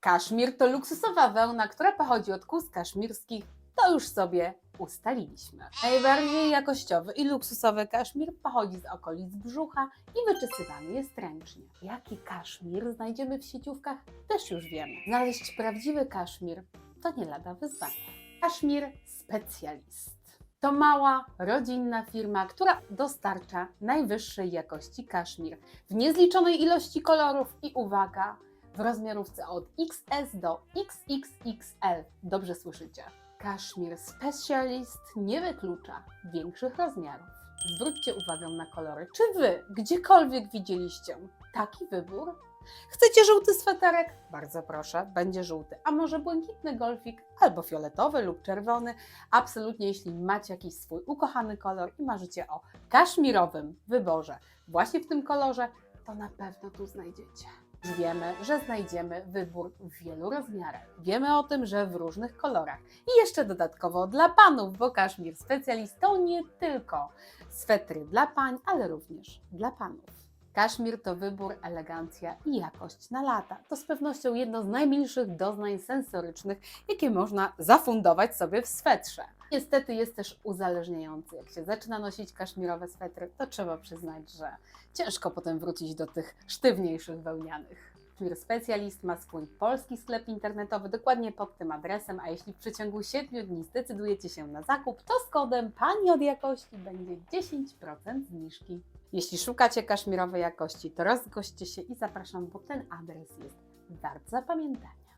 Kaszmir to luksusowa wełna, która pochodzi od kóz kaszmirskich. To już sobie ustaliliśmy. Najbardziej jakościowy i luksusowy kaszmir pochodzi z okolic brzucha i wyczesywany jest ręcznie. Jaki kaszmir znajdziemy w sieciówkach, też już wiemy. Znaleźć prawdziwy kaszmir to nie lada wyzwanie. Kaszmir Specjalist. To mała, rodzinna firma, która dostarcza najwyższej jakości kaszmir w niezliczonej ilości kolorów i uwaga, w rozmiarówce od XS do XXXL. Dobrze słyszycie. Kaszmir Specialist nie wyklucza większych rozmiarów. Zwróćcie uwagę na kolory. Czy Wy gdziekolwiek widzieliście taki wybór? Chcecie żółty sweterek? Bardzo proszę, będzie żółty. A może błękitny golfik, albo fioletowy lub czerwony? Absolutnie, jeśli macie jakiś swój ukochany kolor i marzycie o kaszmirowym wyborze właśnie w tym kolorze, to na pewno tu znajdziecie. Wiemy, że znajdziemy wybór w wielu rozmiarach. Wiemy o tym, że w różnych kolorach. I jeszcze dodatkowo dla panów, bo Kaszmir Specjalist to nie tylko swetry dla pań, ale również dla panów. Kaszmir to wybór, elegancja i jakość na lata. To z pewnością jedno z najmilszych doznań sensorycznych, jakie można zafundować sobie w swetrze. Niestety jest też uzależniający. Jak się zaczyna nosić kaszmirowe swetry, to trzeba przyznać, że ciężko potem wrócić do tych sztywniejszych wełnianych. Kaszmir Specjalist ma swój polski sklep internetowy dokładnie pod tym adresem, a jeśli w przeciągu 7 dni zdecydujecie się na zakup, to z kodem Pani od jakości będzie 10% zniżki. Jeśli szukacie kaszmirowej jakości, to rozgoście się i zapraszam, bo ten adres jest wart zapamiętania.